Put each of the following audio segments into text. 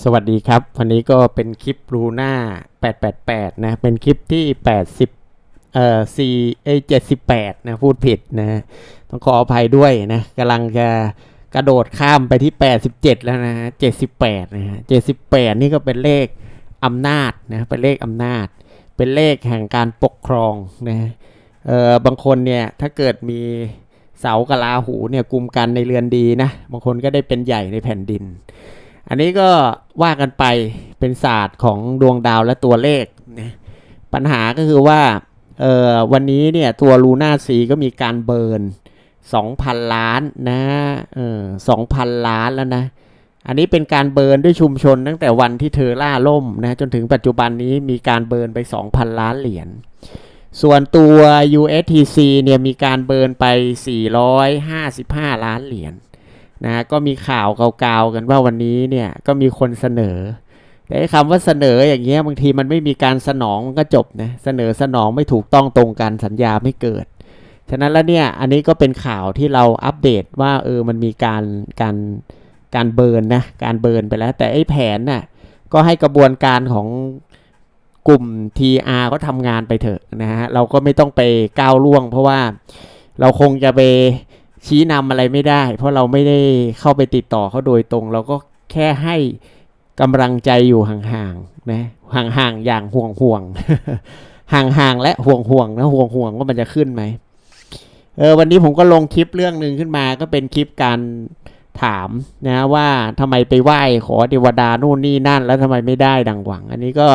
สวัสดีครับ วันนี้ก็เป็นคลิปรูน่า888 นะ เป็นคลิปที่ 80 เอ่อ4เอ้ย78 นะ พูดผิดนะ ต้องขออภัยด้วยนะกำลังจะกระโดดข้ามไปที่ 87 แล้วนะ 78 นะฮะ78 นี่ก็เป็นเลขอำนาจนะ เป็นเลขอำนาจ เป็นเลขแห่งการปกครองนะ เอ่อ บางคนเนี่ย ถ้าเกิดมีเสากะลาหูเนี่ยกลุ่มกันในเรือนดีนะ บางคนก็ได้เป็นใหญ่ในแผ่นดิน อันนี้ก็ว่ากันไปเป็นศาสตร์ของดวงดาวและตัวเลขนะปัญหาก็คือว่าเออวันนี้เนี่ยตัวลูน่าซีก็มีการเบิร์น2,000 ล้านนะเออ2,000 ล้านแล้วนะ อันนี้เป็นการเบิร์นด้วยชุมชนตั้งแต่วันที่เธอล่าล่มนะจนถึงปัจจุบันนี้มีการเบิร์นไป 2,000 ล้านเหรียญส่วนตัว USTC เนี่ยมีการเบิร์นไป 455 ล้านเหรียญ นะก็มีข่าวเก่าๆกันว่าวันนี้เนี่ยก็มีคนเสนอ แต่คำว่าเสนออย่างเงี้ยบางทีมันไม่มีการสนองก็จบนะเสนอสนองไม่ถูกต้องตรงกันสัญญาไม่เกิด ฉะนั้นแล้วเนี่ยอันนี้ก็เป็นข่าวที่เราอัปเดตว่าเออมันมีการการการเบิร์นนะการเบิร์นไปแล้ว แต่ไอ้แผนน่ะก็ให้กระบวนการของกลุ่ม TR ก็ทำงานไปเถอะนะฮะเราก็ไม่ต้องไปก้าวล่วง เพราะว่าเราคงจะไป ชี้นำอะไรไม่ได้ เพราะเราไม่ได้เข้าไปติดต่อเขาโดยตรง เราก็แค่ให้กำลังใจอยู่ห่างๆนะห่างๆอย่างห่วงห่วงห่างๆและห่วงห่วงๆนะห่วงห่วงว่ามันจะขึ้นไหมเออวันนี้ผมก็ลงคลิปเรื่องหนึ่งขึ้นมาก็เป็นคลิปการถามนะว่าทำไมไปไหว้ขอเทวดานู่นนี่นั่น แล้วทำไมไม่ได้ดังหวัง อันนี้ก็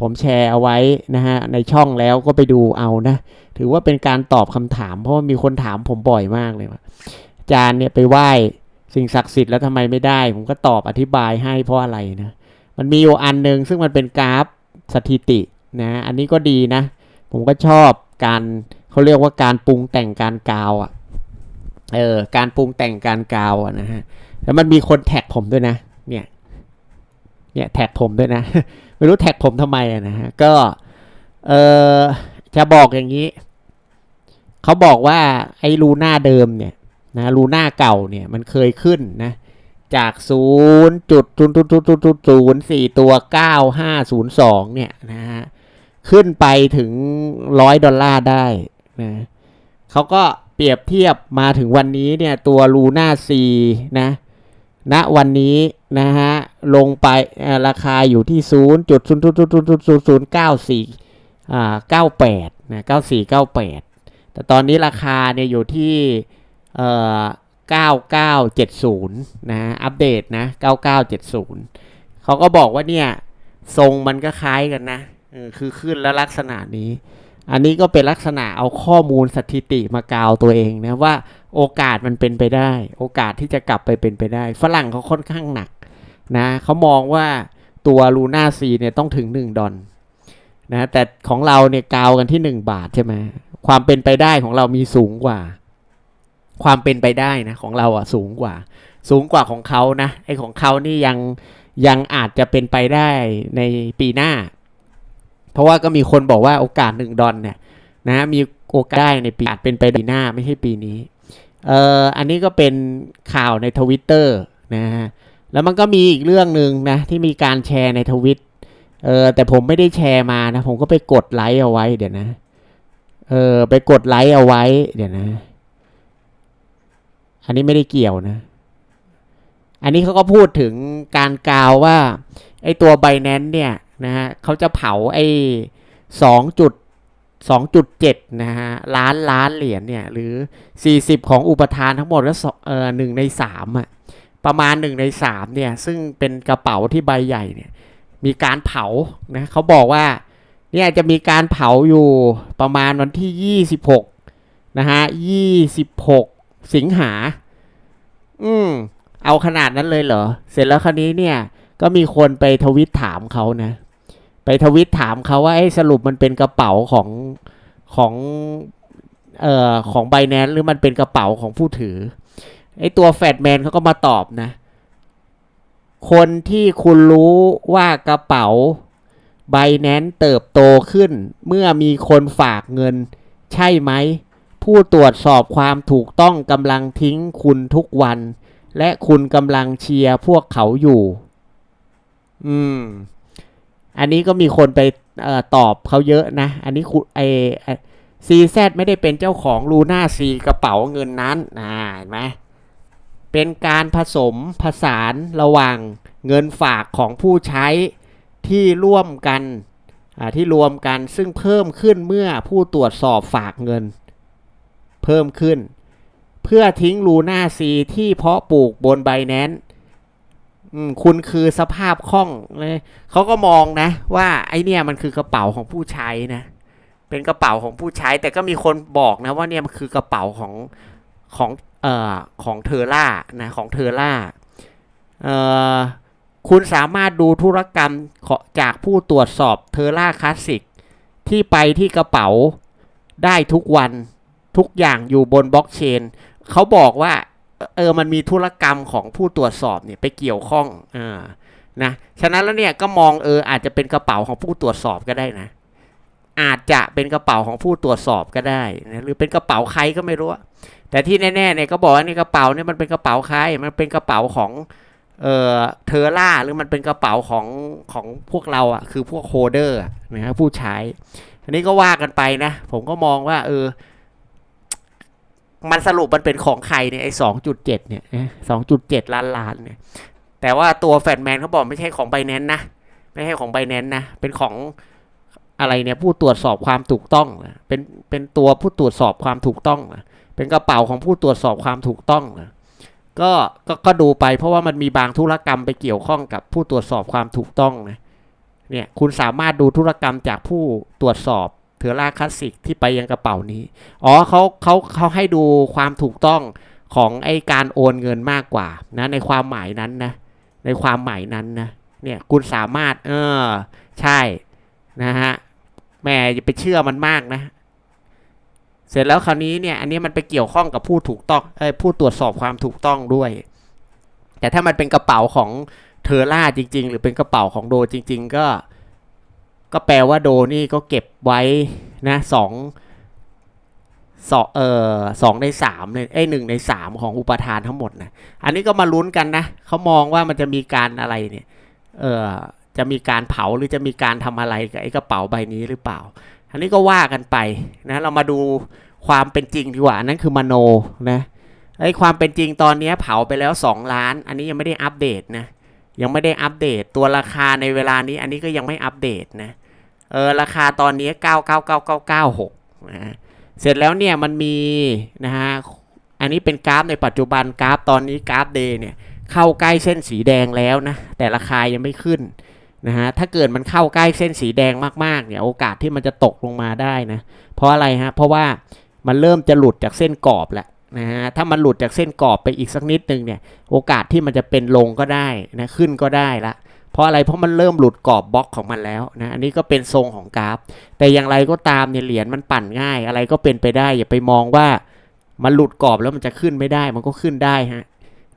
ผมแชร์เอาไว้นะฮะในช่องแล้วก็ไปดูเอานะ ถือว่าเป็นการตอบคำถาม เพราะว่ามีคนถามผมบ่อยมากเลยว่าอาจารย์เนี่ยไปไหว้สิ่งศักดิ์สิทธิ์แล้วทำไมไม่ได้ ผมก็ตอบอธิบายให้เพราะอะไรนะมันมีอยู่อันหนึ่งซึ่งมันเป็นกราฟสถิตินะอันนี้ก็ดีนะ ผมก็ชอบการเขาเรียกว่าการปรุงแต่งการกาวอะ่ะเออการปรุงแต่งการกาวอะนะฮะแล้วมันมีคนแท็กผมด้วยนะ เนี่ยเนี่ยแท็กผมด้วยนะ ไม่รู้แท็กผมทำไมนะฮะก็เออจะบอกอย่างนี้ เขาบอกว่าไอ้ลูน่าเดิมเนี่ยนะลูน่าเก่าเนี่ยมันเคยขึ้นนะจากศูนย์จุดศูนย์จุดจุดศูนย์สี่ตัวเก้าห้าศูนย์สองเนี่ยนะฮะขึ้นไปถึงร้อยดอลลาร์ได้นะเขาก็เปรียบเทียบมาถึงวันนี้เนี่ยตัวลูน่าซีนะ ณวันนี้นะฮะลงไปราคาอยู่ที่ศูนย์จุดศูนย์จุดศูนย์จุดศูนย์ศูนย์เก้าสี่อ่าเก้าแปดนะเก้าสี่เก้าแต่ตอนนี้ราคาเนี่ยอยู่ที่เอ่อ9970 นะ อัปเดตนะ 9970 เขาก็บอกว่าเนี่ย ทรงมันก็คล้ายกันนะคือขึ้นแล้วลักษณะนี้ อันนี้ก็เป็นลักษณะเอาข้อมูลสถิติมากาวตัวเองนะว่า โอกาสมันเป็นไปได้ โอกาสที่จะกลับไปเป็นไปได้ ฝรั่งเขาค่อนข้างหนักนะเขามองว่าตัวลูน่าซีเนี่ยต้องถึง 1 ดอลนะแต่ของเราเนี่ยกาวกันที่ 1 บาทใช่ไหมความเป็นไปได้ของเรามีสูงกว่า ความเป็นไปได้นะของเราอะสูงกว่า สูงกว่าของเขานะไอของเขานี่ยังยังอาจจะเป็นไปได้ในปีหน้า เพราะว่าก็มีคนบอกว่าโอกาสหนึ่งดอลเนี่ยนะมีโอกาสได้ในปีอาจเป็นไปปีหน้าไม่ใช่ปีนี้ เอ่ออันนี้ก็เป็นข่าวในทวิตเตอร์นะฮะแล้วมันก็มีอีกเรื่องหนึ่งนะที่มีการแชร์ในทวิตเออแต่ผมไม่ได้แชร์มานะ ผมก็ไปกดไลค์เอาไว้เดี๋ยวนะเออไปกดไลค์เอาไว้เดี๋ยวนะ อันนี้ไม่ได้เกี่ยวนะ อันนี้เขาก็พูดถึงการกล่าวว่าไอ้ตัวไบแนนเนี่ยนะฮะเขาจะเผาไอ้สองจุด สองจุดเจ็ดนะฮะล้านล้านเหรียญเนี่ยหรือสี่สิบของอุปทานทั้งหมดแล้วเออหนึ่งในสามอะประมาณหนึ่งในสามเนี่ยซึ่งเป็นกระเป๋าที่ใบใหญ่เนี่ยมีการเผานะเขาบอกว่าเนี่ยจะมีการเผาอยู่ประมาณวันที่ยี่สิบหกนะฮะยี่สิบหกสิงหา อืม เอาขนาดนั้นเลยเหรอ เสร็จแล้วคราวนี้เนี่ย ก็มีคนไปทวิตถามเขานะ ทวิตถามเขาว่าไอ้สรุปมันเป็นกระเป๋าของของเอ่อของไบแนนหรือมันเป็นกระเป๋าของผู้ถือไอ้ตัวแฟดแมนเขาก็มาตอบนะ คนที่คุณรู้ว่ากระเป๋าไบแนนเติบโตขึ้น เมื่อมีคนฝากเงิน ใช่ไหม ผู้ตรวจสอบความถูกต้องกำลังทิ้งคุณทุกวัน และคุณกำลังเชียร์พวกเขาอยู่ อืม อันนี้ก็มีคนไปออตอบเขาเยอะนะ อันนี้ไอซีแซดไม่ได้เป็นเจ้าของลูน่าซีกระเป๋าเงินนั้นอ่าเห็นไหมเป็นการผสมผสานระหว่างเงินฝากของผู้ใช้ที่ร่วมกันที่รวมกันซึ่งเพิ่มขึ้นเมื่อผู้ตรวจสอบฝากเงิน เพิ่มขึ้น เพื่อทิ้งลูน่าซีที่เพาะปลูกบนไบแนน คุณคือสภาพคล่องเลยเขาก็มองนะ ว่าไอเนี่ยมันคือกระเป๋าของผู้ใช้นะ เป็นกระเป๋าของผู้ใช้ แต่ก็มีคนบอกนะว่าเนี่ยมันคือกระเป๋าของของเอ่อของเทอร่านะของเทอร่าเอ่อคุณสามารถดูธุรกรรมจากผู้ตรวจสอบเทอร่าคลาสสิกที่ไปที่กระเป๋าได้ทุกวันทุกอย่างอยู่บนบล็อกเชนเขาบอกว่า เออมันมีธุรกรรมของผู้ตรวจสอบเนี่ยไปเกี่ยวข้องอ่านะฉะนั้นแล้วเนี่ยก็มองเอออาจจะเป็นกระเป๋าของผู้ตรวจสอบก็ได้นะ อาจจะเป็นกระเป๋าของผู้ตรวจสอบก็ได้นะหรือเป็นกระเป๋าใครก็ไม่รู้แต่ที่แน่ๆเนี่ยก็บอกว่านี่กระเป๋าเนี่ยมันเป็นกระเป๋าใครมันเป็นกระเป๋าของเอ่อเทอร่าหรือมันเป็นกระเป๋าของของพวกเราอะ่ะคือพวกโฮเดอร์นะฮะผู้ใช้อันนี้ก็ว่ากันไปนะ ผมก็มองว่าเออ มันสรุปมันเป็นของใครเนี่ยไอ้สองจุดเจ็ดเนี่ยสองจุดเจ็ดล้านล้านเนี่ย แต่ว่าตัวแฟนแมนเขาบอกไม่ใช่ของไบแนนนะ ไม่ใช่ของไบแนนนะ เป็นของอะไรเนี่ยผู้ตรวจสอบความถูกต้อง เป็นเป็นตัวผู้ตรวจสอบความถูกต้อง เป็นกระเป๋าของผู้ตรวจสอบความถูกต้องก็ก็ก็ดูไปเพราะว่ามันมีบางธุรกรรมไปเกี่ยวข้องกับผู้ตรวจสอบความถูกต้องนะเนี่ยคุณสามารถดูธุรกรรมจากผู้ตรวจสอบ เทอร่าคลาสสิกที่ไปยังกระเป๋านี้ อ๋อเขาเขาเขาให้ดูความถูกต้องของไอการโอนเงินมากกว่านะในความหมายนั้นนะในความหมายนั้นนะเนี่ยคุณสามารถเออใช่นะฮะแม่อย่าไปเชื่อมันมากนะ เสร็จแล้วคราวนี้เนี่ยอันนี้มันไปเกี่ยวข้องกับผู้ถูกต้องเอ้ผู้ตรวจสอบความถูกต้องด้วย แต่ถ้ามันเป็นกระเป๋าของเทอร่าจริง ๆ หรือเป็นกระเป๋าของโดจริง ๆ ก็ ก็แปลว่าโดนี่ก็เก็บไว้นะสองสองเอ่อสองในสามเลยไอ้หนึ่งในสามของอุปทานทั้งหมดนะอันนี้ก็มาลุ้นกันนะเขามองว่ามันจะมีการอะไรเนี่ยเออจะมีการเผาหรือจะมีการทำอะไรกับไอ้กระเป๋าใบนี้หรือเปล่า อันนี้ก็ว่ากันไปนะเรามาดูความเป็นจริงดีกว่าอันนั้นคือมโนนะไอ้ความเป็นจริงตอนนี้เผาไปแล้ว 2 ล้าน อันนี้ยังไม่ได้อัปเดตนะ ยังไม่ได้อัปเดตตัวราคาในเวลานี้ อันนี้ก็ยังไม่อัปเดตนะเออราคาตอนนี้ 99996นะเสร็จแล้วเนี่ยมันมีนะฮะอันนี้เป็นกราฟในปัจจุบันกราฟตอนนี้กราฟเดย์เนี่ยเข้าใกล้เส้นสีแดงแล้วนะแต่ราคายังไม่ขึ้นนะฮะถ้าเกิดมันเข้าใกล้เส้นสีแดงมากๆเนี่ยโอกาสที่มันจะตกลงมาได้นะเพราะอะไรฮะเพราะว่ามันเริ่มจะหลุดจากเส้นกรอบแล้ว นะฮะถ้ามันหลุดจากเส้นกรอบไปอีกสักนิดนึงเนี่ยโอกาสที่มันจะเป็นลงก็ได้นะขึ้นก็ได้ละเพราะอะไรเพราะมันเริ่มหลุดกรอบบล็อกของมันแล้วนะอันนี้ก็เป็นทรงของกราฟ แต่อย่างไรก็ตามเนี่ยเหรียญมันปั่นง่าย อะไรก็เป็นไปได้ อย่าไปมองว่ามันหลุดกรอบแล้วมันจะขึ้นไม่ได้มันก็ขึ้นได้ฮะ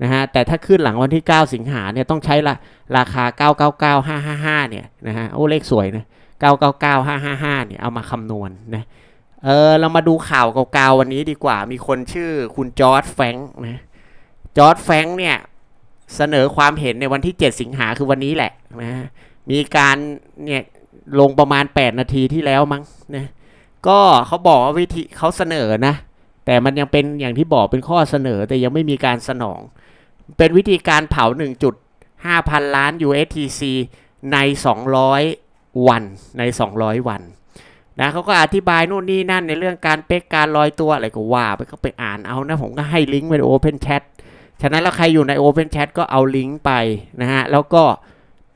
นะฮะแต่ถ้าขึ้นหลังวันที่ 9 สิงหาเนี่ยต้องใช้ละราคา 999555 เนี่ยนะฮะโอ้เลขสวยนะ 999555 เนี่ยเอามาคำนวณนะ เออเรามาดูข่าวเก่าๆวันนี้ดีกว่า มีคนชื่อคุณจอร์ดแฟงนะจอร์ดแฟงเนี่ย เสนอความเห็นในวันที่ 7 สิงหาคือวันนี้แหละนะมีการเนี่ยลงประมาณ 8 นาทีที่แล้วมั้งนะก็เขาบอกว่าวิธีเขาเสนอนะ แต่มันยังเป็นอย่างที่บอกเป็นข้อเสนอแต่ยังไม่มีการสนอง เป็นวิธีการเผา 1.5 พันล้าน USTC ใน 200 วันใน 200 วัน นะเขาก็อธิบายนู่นนี่นั่นในเรื่องการเป๊กการลอยตัวอะไรก็ว่าไปก็ไปอ่านเอานะ ผมก็ให้ลิงก์ไปใน Open Chat ฉะนั้นแล้วใครอยู่ใน Open Chat ก็เอาลิงก์ไปนะฮะ แล้วก็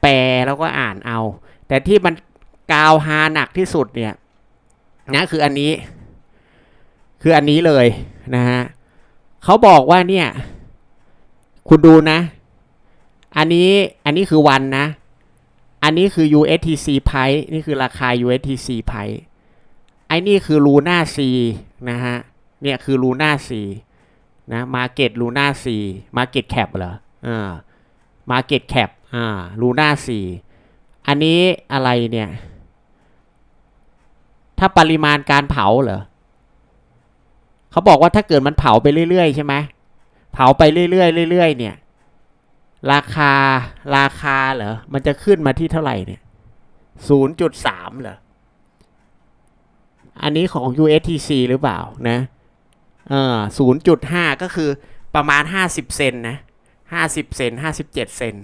แปลแล้วก็อ่านเอา แต่ที่มันกาวฮาหนักที่สุดเนี่ยนะคืออันนี้ คืออันนี้เลยนะฮะเขาบอกว่าเนี่ย คุณดูนะ อันนี้อันนี้คือวันนะ อันนี้คือ USTC price นี่คือราคา USTC price ไอ้นี่คือ Luna C นะฮะ เนี่ยคือ Luna C นะ Market Luna C Market Cap เหรออ่า Market Cap อ่า Luna C อันนี้อะไรเนี่ย ถ้าปริมาณการเผาเหรอเขาบอกว่าถ้าเกิดมันเผาไปเรื่อยๆใช่ไหมเผาไปเรื่อยๆเรื่อยๆเนี่ย ราคาราคาเหรอมันจะขึ้นมาที่เท่าไหร่เนี่ยศูนย์จุดสามเหรอ อันนี้ของ USTC หรือเปล่านะเออศูนย์จุดห้าก็คือประมาณห้าสิบเซนนะห้าสิบเซนห้าสิบเจ็ดเซน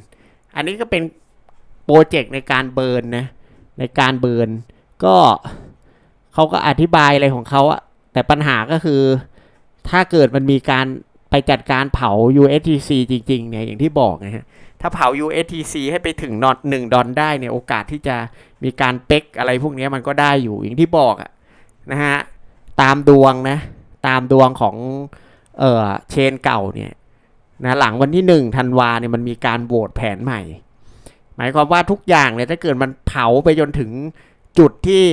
อันนี้ก็เป็นโปรเจกต์ในการเบิร์นนะ ในการเบิร์น ก็เขาก็อธิบายอะไรของเขาอะแต่ปัญหาก็คือถ้าเกิดมันมีการไปจัดการเผา USTC จริงๆเนี่ยอย่างที่บอกนะฮะ ถ้าเผา USTC ให้ไปถึงนอตหนึ่งดอลได้เนี่ยโอกาสที่จะมีการเป๊กอะไรพวกนี้มันก็ได้อยู่อย่างที่บอกอะ นะฮะตามดวงนะตามดวงของเอ่อเชนเก่าเนี่ยนะหลังวันที่หนึ่งธันวาเนี่ยมันมีการโหวตแผนใหม่ หมายความว่าทุกอย่างเนี่ยถ้าเกิดมันเผาไปจนถึงจุดที่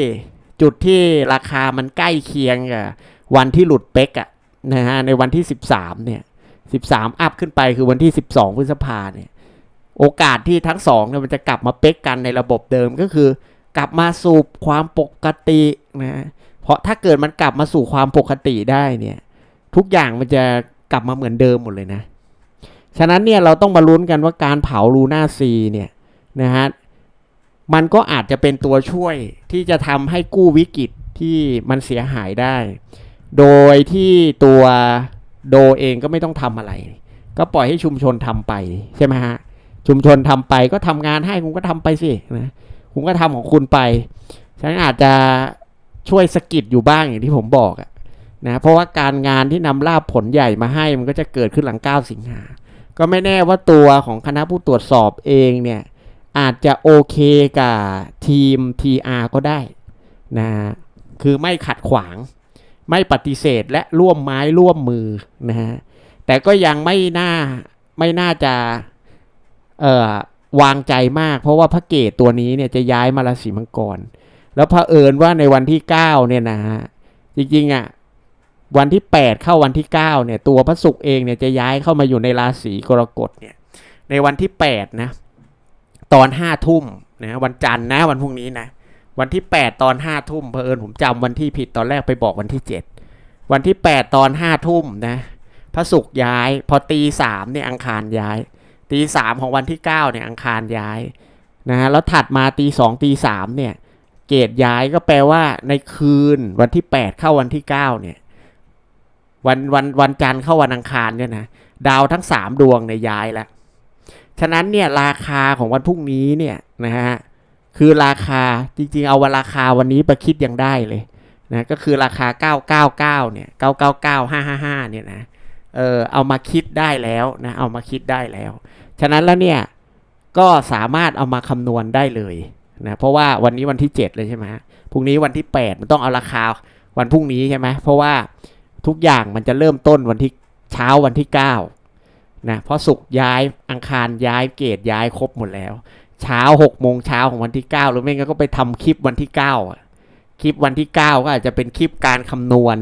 จุดที่ราคามันใกล้เคียงกับวันที่หลุดเป๊กอะนะฮะในวันที่ 13เนี่ย13 อัพขึ้นไปคือวันที่ 12 พฤษภาเนี่ยโอกาสที่ทั้งสองเนี่ยมันจะกลับมาเป๊กกันในระบบเดิมก็คือกลับมาสู่ความปกตินะ ราะถ้าเกิดมันกลับมาสู่ความปกติได้เนี่ย ทุกอย่างมันจะกลับมาเหมือนเดิมหมดเลยนะ ฉะนั้นเนี่ยเราต้องมาลุ้นกันว่าการเผาลูน่าซีเนี่ยนะฮะมันก็อาจจะเป็นตัวช่วยที่จะทำให้กู้วิกฤตที่มันเสียหายได้ โดยที่ตัวโดเองก็ไม่ต้องทำอะไร ก็ปล่อยให้ชุมชนทำไปใช่ไหมฮะชุมชนทำไปก็ทำงานให้คุณก็ทำไปสินะคุณก็ทำของคุณไปฉะนั้นอาจจะ ช่วยสะกิดอยู่บ้างอย่างที่ผมบอกอะนะเพราะว่าการงานที่นำลาบผลใหญ่มาให้มันก็จะเกิดขึ้นหลัง 9 สิงหา ก็ไม่แน่ว่าตัวของคณะผู้ตรวจสอบเองเนี่ยอาจจะโอเคกับทีม TR ก็ได้นะคือไม่ขัดขวาง ไม่ปฏิเสธและร่วมไม้ร่วมมือนะฮะแต่ก็ยังไม่น่าไม่น่าจะเอ่อวางใจมาก เพราะว่าพระเกตตัวนี้เนี่ยจะย้ายมาราศีมังกร แล้วเผอิญว่าในวันที่9เนี่ยนะฮะจริงๆอะวันที่ 8 เข้าวันที่9เนี่ยตัวพระศุกร์เองเนี่ยจะย้ายเข้ามาอยู่ในราศีกรกฎเนี่ยในวันที่8นะตอนห้าทุ่มนะวันจันทร์นะวันพรุ่งนี้นะวันที่ 8 ตอนห้าทุ่มเพอเอิญผมจำวันที่ผิดตอนแรกไปบอกวันที่ 7 วันที่ 8 ตอนห้าทุ่มนะพระศุกร์ย้าย พอตีสามเนี่ยอังคารย้าย ตีสามของวันที่9เนี่ยอังคารย้ายนะฮะแล้วถัดมาตีสองตีสามเนี่ย เกตย้ายก็แปลว่าในคืนวันที่ 8 เข้าวันที่ 9 เนี่ย วันวันวันจันทร์เข้าวันอังคารเนี่ยนะดาวทั้ง 3 ดวงเนี่ยย้ายแล้วฉะนั้นเนี่ยราคาของวันพรุ่งนี้เนี่ยนะฮะคือราคาจริงๆ เอาวันราคาวันนี้ไปคิดยังได้เลยนะก็คือราคา 999 เนี่ย 999 555 เนี่ยนะเออเอามาคิดได้แล้วนะเอามาคิดได้แล้ว ฉะนั้นแล้วเนี่ยก็สามารถเอามาคำนวณได้เลย นะเพราะว่าวันนี้วันที่ 7 เลยใช่ไหมพรุ่งนี้วันที่ 8 มันต้องเอาราคาวันพรุ่งนี้ใช่ไหมเพราะว่าทุกอย่างมันจะเริ่มต้นวันที่เช้าวันที่9นะเพราะสุกย้ายอังคารย้ายเกตย้ายครบหมดแล้ว เช้าหกโมงเช้าของวันที่ 9 หรือไม่งั้นก็ไปทำคลิปวันที่ 9คลิปวันที่ 9 ก็อาจจะเป็นคลิปการคำนวณ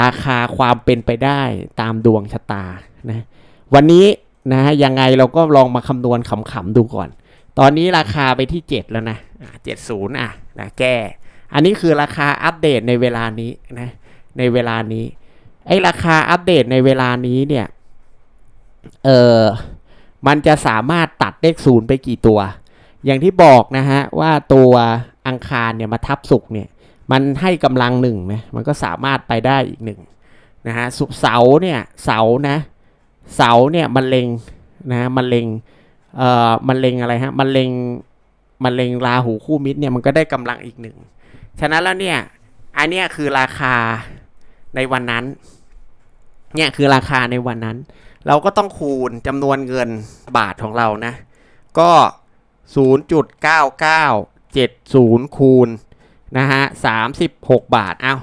ราคาความเป็นไปได้ตามดวงชะตานะวันนี้นะยังไงเราก็ลองมาคำนวณขำๆดูก่อน ตอนนี้ราคาไปที่ 7 แล้วนะเจ็ดศูนย์อะนะแก้ อันนี้คือราคาอัปเดตในเวลานี้นะในเวลานี้ไอ้ราคาอัปเดตในเวลานี้เนี่ยเออมันจะสามารถตัดเลขศูนย์ไปกี่ตัว อย่างที่บอกนะฮะว่าตัวอังคารเนี่ยมาทับศุกร์เนี่ยมันให้กำลังหนึ่งนะมันก็สามารถไปได้อีกหนึ่งนะฮะสุเสาเนี่ยเสานะเสาเนี่ยมันเล็งนะมันเล็ง เอ่อมันเลงอะไรฮะมันเลงมันเลงราหูคู่มิตรเนี่ยมันก็ได้กำลังอีกหนึ่งฉะนั้นแล้วเนี่ยอันเนี้ยคือราคาในวันนั้น เนี่ยคือราคาในวันนั้น เราก็ต้องคูณจำนวนเงินบาทของเรานะ ก็ 0.9970 คูณนะฮะ36 บาท เอา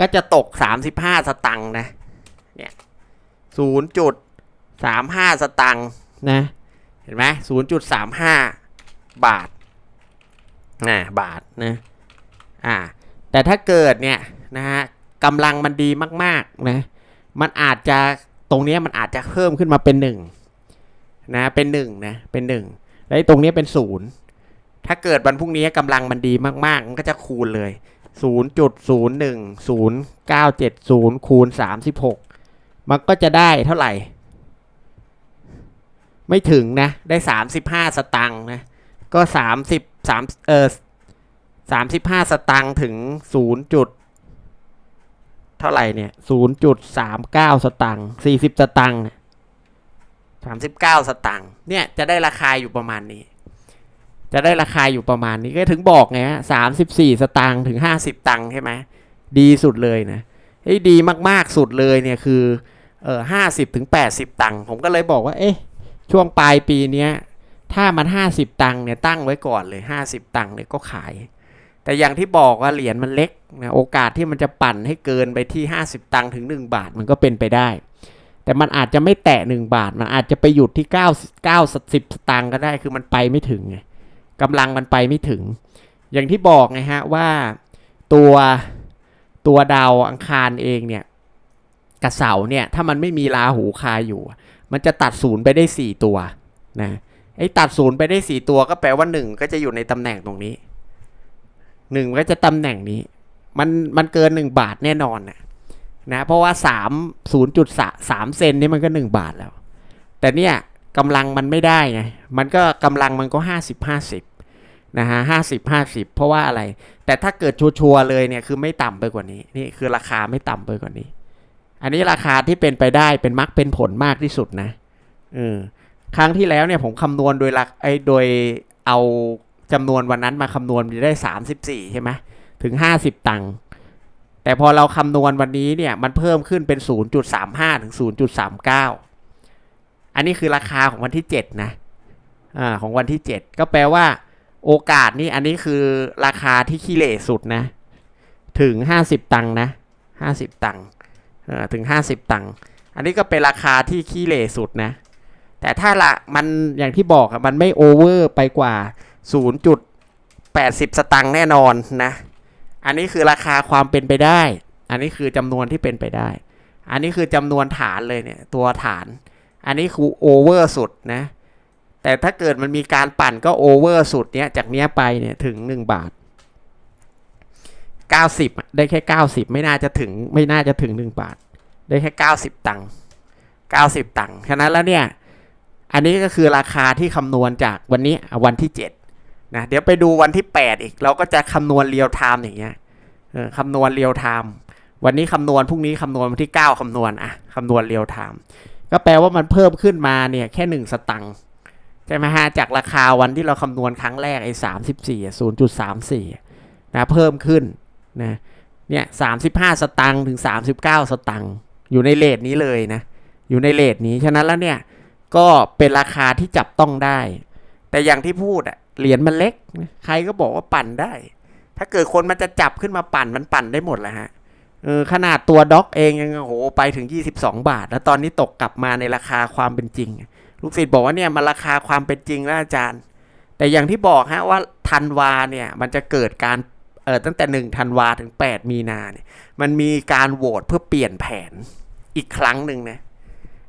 ก็จะตก 35 สตังค์นะ เนี่ย0.35 สตังค์นะ ห็นไหม0.35บาทนะบาทนะอ่าแต่ถ้าเกิดเนี่ยนะฮะกำลังมันดีมากๆนะมันอาจจะตรงเนี้ยมันอาจจะเพิ่มขึ้นมาเป็นหนึ่งนะเป็นหนึ่งนะเป็นหนึ่งแล้วตรงเนี้ยเป็นศูนย์ถ้าเกิดวันพรุ่งนี้กำลังมันดีมากๆ มันก็จะคูณเลยศูนย์จุดศูนย์หนึ่งศูนย์เก้าเจ็ดศูนย์คูณสามสิบหกมันก็จะได้เท่าไหร่ ไม่ถึงนะ ได้สามสิบห้าสตังค์นะ ก็สามสิบสามเออสามสิบห้าสตังค์ถึงศูนย์จุดเท่าไหร่เนี่ยศูนย์จุดสามเก้าสตังค์สี่สิบสตังค์สามสิบเก้าสตังค์เนี่ยจะได้ราคาอยู่ประมาณนี้ จะได้ราคาอยู่ประมาณนี้ก็ถึงบอกไงฮะสามสิบสี่สตังค์ถึงห้าสิบตังค์ใช่ไหมดีสุดเลยนะไอ้ยดีมากๆสุดเลยเนี่ยคือเออห้าสิบถึงแปดสิบตังค์ผมก็เลยบอกว่าเอ๊ะ ช่วงปลายปีเนี้ยถ้ามันห้าสิบตังค์เนี่ยตั้งไว้ก่อนเลยห้าสิบตังค์เนี่ยก็ขาย แต่อย่างที่บอกว่าเหรียญมันเล็กนะโอกาสที่มันจะปั่นให้เกินไปที่ห้าสิบตังค์ถึงหนึ่งบาทมันก็เป็นไปได้ แต่มันอาจจะไม่แตะหนึ่งบาท มันอาจจะไปหยุดที่เก้าเก้าสิบตังค์ก็ได้คือมันไปไม่ถึงไงกำลังมันไปไม่ถึง อย่างที่บอกไงฮะว่าตัวตัวดาวอังคารเองเนี่ยกระเสาเนี่ยถ้ามันไม่มีราหูคาอยู่ มันจะตัดศูนย์ไปได้สี่ตัวนะไอ้ตัดศูนย์ไปได้สี่ตัวก็แปลว่าหนึ่งก็จะอยู่ในตำแหน่งตรงนี้หนึ่งก็จะตำแหน่งนี้ มันมันเกินหนึ่งบาทแน่นอนนะนะเพราะว่าสามศูนย์จุดสามเซนนี่มันก็หนึ่งบาทแล้ว แต่เนี่ยกำลังมันไม่ได้ไงมันก็กำลังมันก็ห้าสิบห้าสิบนะฮะห้าสิบห้าสิบเพราะว่าอะไร แต่ถ้าเกิดชัวร์เลยเนี่ยคือไม่ต่ำไปกว่านี้นี่คือราคาไม่ต่ำไปกว่านี้ อันนี้ราคาที่เป็นไปได้เป็นมักเป็นผลมากที่สุดนะเออครั้งที่แล้วเนี่ยผมคำนวณโดยหลักไอ้โดยเอาจำนวนวันนั้นมาคำนวณจะได้สามสิบสี่ใช่ไหมถึงห้าสิบตังค์แต่พอเราคำนวณวันนี้เนี่ยมันเพิ่มขึ้นเป็นศูนย์จุดสามห้าถึงศูนย์จุดสามเก้าอันนี้คือราคาของวันที่เจ็ดนะอ่าของวันที่เจ็ดก็แปลว่า โอกาสนี่อันนี้คือราคาที่ขี้เหร่สุดนะ ถึงห้าสิบตังค์นะห้าสิบตังค์ ถึงห้าสิบตังค์อันนี้ก็เป็นราคาที่ขี้เหร่สุดนะ แต่ถ้าละมันอย่างที่บอกอะมันไม่โอเวอร์ไปกว่า 0.80 สตังค์แน่นอนนะ อันนี้คือราคาความเป็นไปได้ อันนี้คือจำนวนที่เป็นไปได้ อันนี้คือจำนวนฐานเลยเนี่ยตัวฐาน อันนี้คือโอเวอร์สุดนะ แต่ถ้าเกิดมันมีการปั่นก็โอเวอร์สุดเนี้ยจากเนี้ยไปเนี่ยถึง 1 บาท90 ได้แค่ 90 ไม่น่าจะถึงไม่น่าจะถึง 1 บาท ได้แค่ 90 ตังค์90 ตังค์ฉะนั้นแล้วเนี่ย อันนี้ก็คือราคาที่คำนวณจากวันนี้วันที่7นะเดี๋ยวไปดูวันที่ 8 อีก เราก็จะคำนวณเรียลไทม์อย่างเงี้ยคำนวณเรียลไทม์วันนี้คำนวณพรุ่งนี้คำนวณวันที่ 9คำนวณอะคำนวณเรียลไทม์ก็แปลว่ามันเพิ่มขึ้นมาเนี่ยแค่ 1 สตังค์ใช่ไหมฮะจากราคาวันที่เราคำนวณครั้งแรกไอ้สามสิบสี่ศูนย์จุดสามสี่นะเพิ่มขึ้นนะเนี่ยสามสิบห้าสตังค์ถึงสามสิบเก้าสตังค์ อยู่ในเลทนี้เลยนะ อยู่ในเลทนี้ ฉะนั้นแล้วเนี่ย ก็เป็นราคาที่จับต้องได้ แต่อย่างที่พูดอะเหรียญมันเล็ก ใครก็บอกว่าปั่นได้ ถ้าเกิดคนมันจะจับขึ้นมาปั่นมันปั่นได้หมดแหละฮะเออขนาดตัวด็อกเองยังโอ้โหไปถึง 22 บาท แล้วตอนนี้ตกกลับมาในราคาความเป็นจริง ลูกศิษย์บอกว่าเนี่ยมันราคาความเป็นจริงแล้วอาจารย์ แต่อย่างที่บอกฮะว่าธันวาเนี่ยมันจะเกิดการ ออตั้งแต่1ธันวาถึง 8 มีนาเนี่ยมันมีการโหวตเพื่อเปลี่ยนแผนอีกครั้งหนึ่งนะ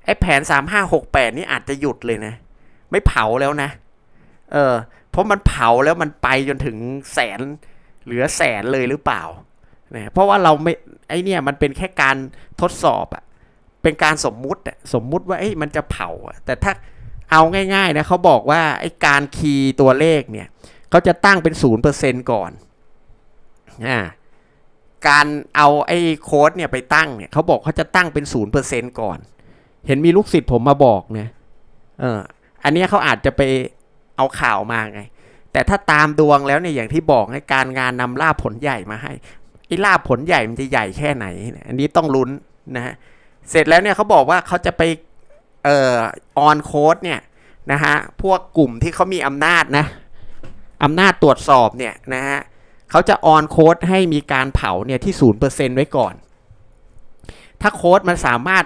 ไอ้แผนสามห้าหกแปดนี่อาจจะหยุดเลยนะ ไม่เผาแล้วนะ เออ เพราะมันเผาแล้วมันไปจนถึงแสนเหลือแสนเลยหรือเปล่านะเพราะว่าเราไม่ไอเนี่ยมันเป็นแค่การทดสอบอะเป็นการสมมุติอะสมมุติว่าเอ้มันจะเผาแต่ถ้าเอาง่ายๆนะเขาบอกว่าไอ้การคีย์ตัวเลขเนี่ยเขาจะตั้งเป็นศูนย์เปอร์เซ็นก่อน อ่าการเอาไอ้โค้ดเนี่ยไปตั้งเนี่ยเขาบอกเขาจะตั้งเป็นศูนย์เปอร์เซ็นก่อน เห็นมีลูกศิษย์ผมมาบอกเนี่ยเอออันนี้เขาอาจจะไปเอาข่าวมาไง แต่ถ้าตามดวงแล้วเนี่ยอย่างที่บอกให้การงานนำลาผลใหญ่มาให้ไอ้ลาผลใหญ่มันจะใหญ่แค่ไหนนอันนี้ต้องลุ้นนะฮะเสร็จแล้วเนี่ยเขาบอกว่าเขาจะไปเอ่อออนโค้ดเนี่ยนะฮะพวกกลุ่มที่เขามีอำนาจนะอำนาจตรวจสอบเนี่ยนะฮะ เขาจะออนโค้ดให้มีการเผาเนี่ยที่ศูนย์เปอร์เซ็นไว้ก่อน ถ้าโค้ดมันสามารถ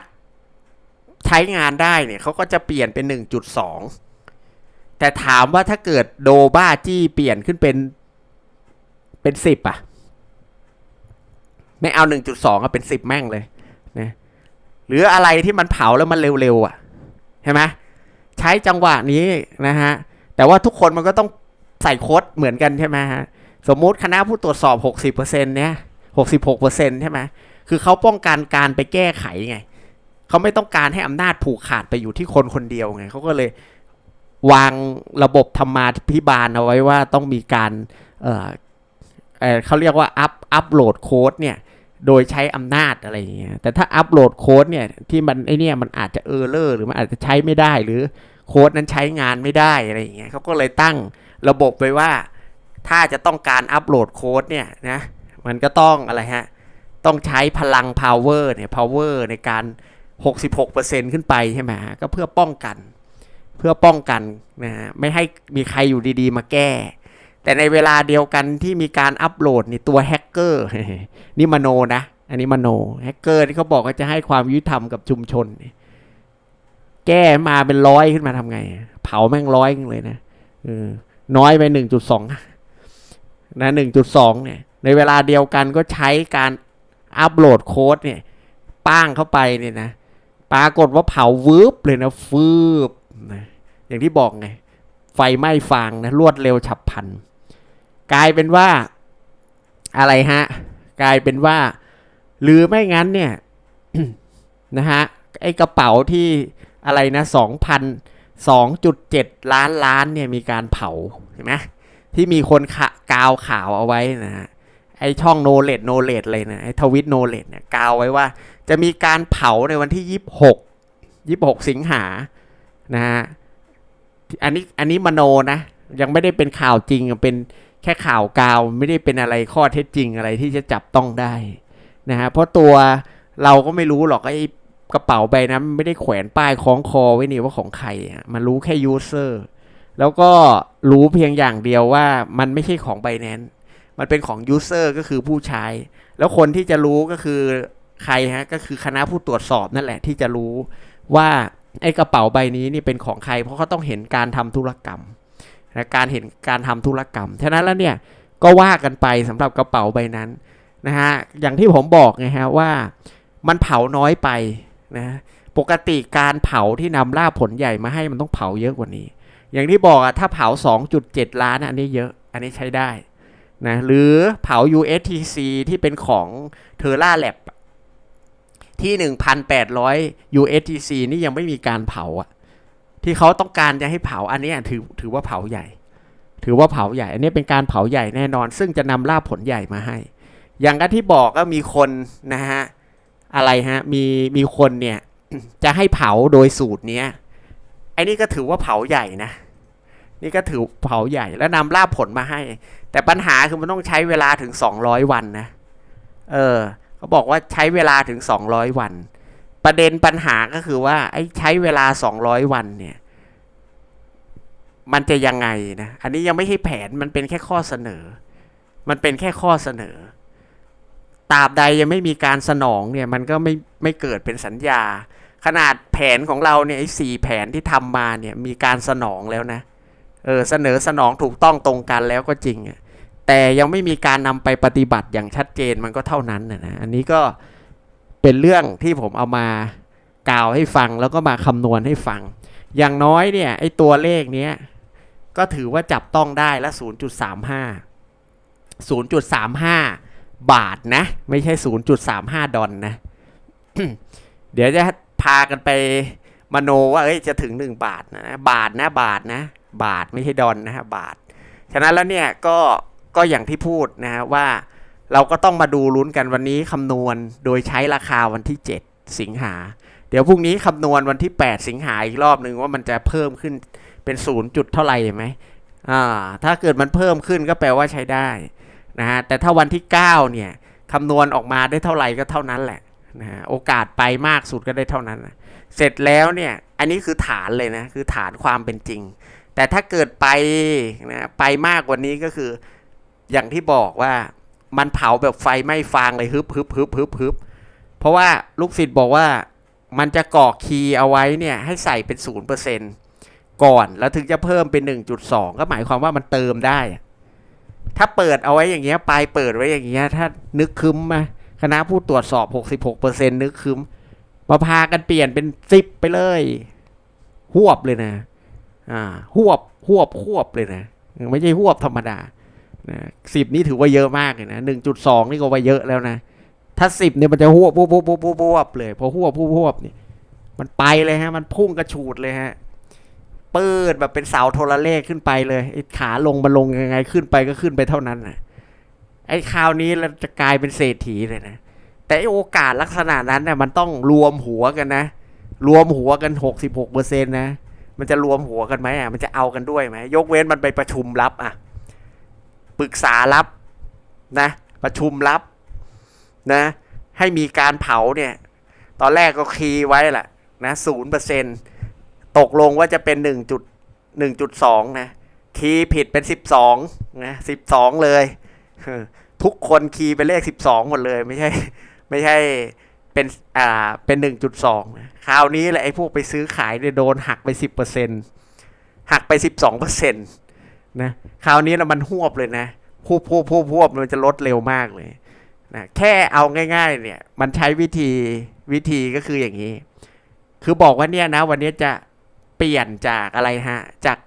ใช้งานได้เนี่ยเขาก็จะเปลี่ยนเป็น 1.2 แต่ถามว่าถ้าเกิดโดบ้าจี้เปลี่ยนขึ้นเป็นเป็น10อะไม่เอา1.2อะเป็น10แม่งเลยนะหรืออะไรที่มันเผาแล้วมันเร็วๆอะใช่ไหมใช้จังหวะนี้นะฮะแต่ว่าทุกคนมันก็ต้องใส่โค้ดเหมือนกันใช่ไหมฮะ สมมุติคณะผู้ตรวจสอบ 60%เนี่ย66%ใช่ไหมคือเขาป้องกันการไปแก้ไขไงเขาไม่ต้องการให้อำนาจผูกขาดไปอยู่ที่คนคนเดียวไงเขาก็เลยวางระบบธรรมาภิบาลเอาไว้ว่าต้องมีการเอ่อเอเขาเรียกว่าอัพอัพโหลดโค้ดเนี่ยโดยใช้อำนาจอะไรอย่างเงี้ยแต่ถ้าอัพโหลดโค้ดเนี่ยที่มันไอเนี่ยมันอาจจะเออร์เลอร์หรือมันอาจจะใช้ไม่ได้หรือโค้ดนั้นใช้งานไม่ได้อะไรอย่างเงี้ยเขาก็เลยตั้งระบบไว้ว่า ถ้าจะต้องการอัปโหลดโค้ดเนี่ยนะมันก็ต้องอะไรฮะ ต้องใช้พลัง power เนี่ย power ในการ 66%ขึ้นไปใช่ไหมฮะก็เพื่อป้องกัน เพื่อป้องกันนะฮะไม่ให้มีใครอยู่ดีๆ มาแก้ แต่ในเวลาเดียวกันที่มีการอัปโหลดนี่ตัวแฮกเกอร์นี่มโนนะ อันนี้มโนแฮกเกอร์ที่เขาบอกว่าจะให้ความยุติธรรมกับชุมชน แก้มาเป็นร้อยขึ้นมาทำไง เผาแม่งร้อยเลยนะน้อยไปหนึ่งจุดสอง นะหนึ่งจุดสองเนี่ยในเวลาเดียวกันก็ใช้การอัปโหลดโค้ดเนี่ยป้างเข้าไปเนี่ยนะปรากฏว่าเผาวืบเลยนะฟืบนะอย่างที่บอกไงไฟไหม้ฟางนะรวดเร็วฉับพลัน กลายเป็นว่าอะไรฮะ กลายเป็นว่า หรือไม่งั้นเนี่ยนะฮะไอกระเป๋าที่อะไรนะสองพันสองจุดเจ็ดล้านล้านเนี่ยมีการเผาเห็นไหม ที่มีคนขะกาวข่าวเอาไว้นะฮะไอช่องโนเลดโนเลดเลยนะไอทวิตโนเลดเนี่ยกาวไว้ว่า จะมีการเผาในวันที่ยี่หกยี่หกสิงหานะฮะอันนี้อันนี้มโนนะ ยังไม่ได้เป็นข่าวจริงเป็นแค่ข่าวกาวไม่ได้เป็นอะไรข้อเท็จจริงอะไรที่จะจับต้องได้นะฮะเพราะตัวเราก็ไม่รู้หรอกไอกระเป๋าใบนั้นไม่ได้แขวนป้ายคล้องคอไว้นี่ว่าของใครมันรู้แค่ยูเซอร์ แล้วก็รู้เพียงอย่างเดียวว่ามันไม่ใช่ของไบแนนมันเป็นของยูเซอร์ก็คือผู้ใช้ แล้วคนที่จะรู้ก็คือใครฮะก็คือคณะผู้ตรวจสอบนั่นแหละที่จะรู้ว่าไอ้กระเป๋าใบนี้นี่เป็นของใคร เพราะเขาต้องเห็นการทำธุรกรรมนะการเห็นการทำธุรกรรม ฉะนั้นแล้วเนี่ยก็ว่ากันไปสำหรับกระเป๋าใบนั้นนะฮะอย่างที่ผมบอกไงฮะว่ามันเผาน้อยไปนะปกติการเผาที่นำล่าผลใหญ่มาให้มันต้องเผาเยอะกว่านี้ อย่างที่บอกอะถ้าเผา 2.7 ล้านอะอันนี้เยอะ อันนี้ใช้ได้นะหรือเผา USTC ที่เป็นของเทอร่าแลบที่ 1,800 USTC นี่ยังไม่มีการเผาอะที่เขาต้องการจะให้เผาอันนี้ถือถือว่าเผาใหญ่ ถือว่าเผาใหญ่ อันนี้เป็นการเผาใหญ่แน่นอน ซึ่งจะนำล่าผลใหญ่มาให้ อย่างก็ที่บอกก็มีคนนะฮะอะไรฮะมีมีคนเนี่ยจะให้เผาโดยสูตรเนี้ย ไอ้นี่ก็ถือว่าเผาใหญ่นะ นี่ก็ถือเผาใหญ่แล้วนำล่าผลมาให้ แต่ปัญหาคือมันต้องใช้เวลาถึง 200 วันนะ เออเขาบอกว่าใช้เวลาถึง 200 วัน ประเด็นปัญหาก็คือว่า ไอ้ใช้เวลา 200 วันเนี่ย มันจะยังไงนะ อันนี้ยังไม่ใช่แผนมันเป็นแค่ข้อเสนอ มันเป็นแค่ข้อเสนอตราบใดยังไม่มีการสนองเนี่ย มันก็ไม่ไม่เกิดเป็นสัญญา ขนาดแผนของเราเนี่ยไอ้สี่แผนที่ทำมาเนี่ยมีการสนองแล้วนะเออเสนอสนองถูกต้องตรงกันแล้วก็จริงอะแต่ยังไม่มีการนำไปปฏิบัติอย่างชัดเจนมันก็เท่านั้นนะนะอันนี้ก็เป็นเรื่องที่ผมเอามากล่าวให้ฟังแล้วก็มาคำนวณให้ฟัง อย่างน้อยเนี่ยไอ้ตัวเลขเนี้ยก็ถือว่าจับต้องได้ละ 0.35 0.35 บาทนะ ไม่ใช่ 0.35 ดอลนะ เดี๋ยวจะ พากันไปมโนว่าเอ้ยจะถึง 1 บาทนะบาทนะบาทนะ บาทไม่ใช่ดอลนะฮะบาท ฉะนั้นแล้วเนี่ยก็ก็อย่างที่พูดนะฮะว่าเราก็ต้องมาดูลุ้นกันวันนี้คำนวณโดยใช้ราคาวันที่ 7 สิงหา เดี๋ยวพรุ่งนี้คำนวณวันที่ 8 สิงหาอีกรอบหนึ่งว่ามันจะเพิ่มขึ้นเป็นศูนย์จุดเท่าไหร่ไหมอ่าถ้าเกิดมันเพิ่มขึ้นก็แปลว่าใช้ได้นะฮะแต่ถ้าวันที่ 9 เนี่ยคำนวณออกมาได้เท่าไหร่ก็เท่านั้นแหละ นะโอกาสไปมากสุดก็ได้เท่านั้นนะเสร็จแล้วเนี่ยอันนี้คือฐานเลยนะคือฐานความเป็นจริง แต่ถ้าเกิดไปนะไปมากกว่านี้ก็คือ อย่างที่บอกว่ามันเผาแบบไฟไม้ฟางเลยฮึบฮึบฮึบฮึบฮึบเพราะว่าลูกศิษย์บอกว่ามันจะกรอคีย์เอาไว้เนี่ยให้ใส่เป็นศูนย์เปอร์เซ็นก่อนแล้วถึงจะเพิ่มเป็นหนึ่งจุดสองก็หมายความว่ามันเติมได้ ถ้าเปิดเอาไว้อย่างเงี้ยปลายเปิดไว้อย่างเงี้ยถ้านึกคึมมา คณะผู้ตรวจสอบหกสิบหกเปอร์เซ็นนึกคึมมาพากันเปลี่ยนเป็นสิบไปเลย หวบเลยนะ อ่า หวบ หวบหวบเลยนะ ไม่ใช่หวบธรรมดานะสิบนี่ถือว่าเยอะมากเลยนะหนึ่งจุดสองนี่ก็ว่าเยอะแล้วนะ ถ้าสิบเนี่ยมันจะหวบหวบหวบหวบหวบหวบเลย พอหวบหวบหวบเนี่ยมันไปเลยฮะ มันพุ่งกระฉูดเลยฮะ เปืดแบบเป็นเสาโทรเลขขึ้นไปเลย ขาลงมาลงยังไงขึ้นไปก็ขึ้นไปเท่านั้นนะ ไอ้คราวนี้เราจะกลายเป็นเศรษฐีเลยนะ แต่โอกาสลักษณะนั้นเนี่ยมันต้องรวมหัวกันนะ รวมหัวกันหกสิบหกเปอร์เซ็นต์นะ มันจะรวมหัวกันไหมอะ มันจะเอากันด้วยไหม ยกเว้นมันไปประชุมลับอะ ปรึกษาลับนะ ประชุมลับนะ ให้มีการเผาเนี่ย ตอนแรกก็คีย์ไว้แหละนะศูนย์เปอร์เซ็นต์ตกลงว่าจะเป็นหนึ่งจุดหนึ่งจุดสองนะ คีย์ผิดเป็นสิบสองนะสิบสองเลย ทุกคนคีย์เป็นเลขสิบสองหมดเลยไม่ใช่ ไม่ใช่เป็นอ่าเป็นหนึ่งจุดสองคราวนี้แหละไอ้พวกไปซื้อขายเนี่ยโดนหักไปสิบเปอร์เซ็นหักไปสิบสองเปอร์เซ็นต์นะคราวนี้นะมันหวบเลยนะพวบพวบพวบพวบมันจะลดเร็วมากเลยนะแค่เอาง่าย ๆ เนี่ย มันใช้วิธีวิธีก็คืออย่างนี้ คือบอกว่าเนี่ยนะ วันนี้จะเปลี่ยนจากอะไรฮะ จาก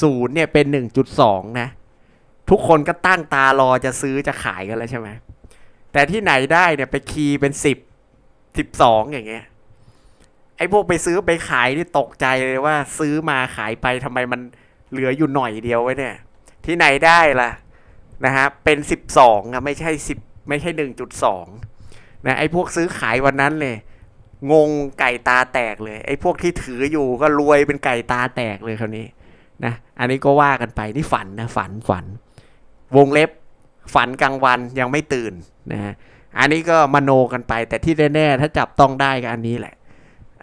ศูนย์เนี่ยเป็นหนึ่งจุดสองนะ ทุกคนก็ตั้งตารอจะซื้อจะขายกันแล้วใช่ไหมแต่ที่ไหนได้เนี่ยไปคีย์เป็นสิบสิบสองอย่างเงี้ยไอ้พวกไปซื้อไปขายนี่ตกใจเลยว่า ซื้อมาขายไปทำไมมันเหลืออยู่หน่อยเดียวไว้เนี่ย ที่ไหนได้ล่ะนะฮะเป็นสิบสองอะไม่ใช่สิบไม่ใช่หนึ่งจุดสองนะไอ้พวกซื้อขายวันนั้นเลยงงไก่ตาแตกเลย ไอ้พวกที่ถืออยู่ก็รวยเป็นไก่ตาแตกเลยคราวนี้นะอันนี้ก็ว่ากันไปนี่ฝันนะฝันฝัน วงเล็บฝันกลางวันยังไม่ตื่นนะฮะอันนี้ก็มโนกันไป แต่ที่แน่ๆถ้าจับต้องได้ก็อันนี้แหละ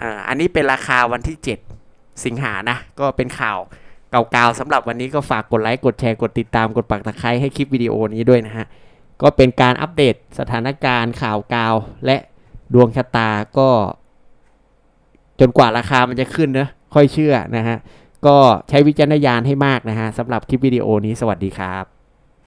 อ่าอันนี้เป็นราคาวันที่ 7 สิงหานะ ก็เป็นข่าวเก่าๆสำหรับวันนี้ก็ฝากกดไลค์กดแชร์กดติดตามกดปักตะไคร้ให้คลิปวิดีโอนี้ด้วยนะฮะก็เป็นการอัปเดตสถานการณ์ข่าวกาวและดวงชะตาก็ จนกว่าราคามันจะขึ้นนะค่อยเชื่อนะฮะก็ใช้วิจารณญาณให้มากนะฮะสำหรับคลิปวิดีโอนี้สวัสดีครับ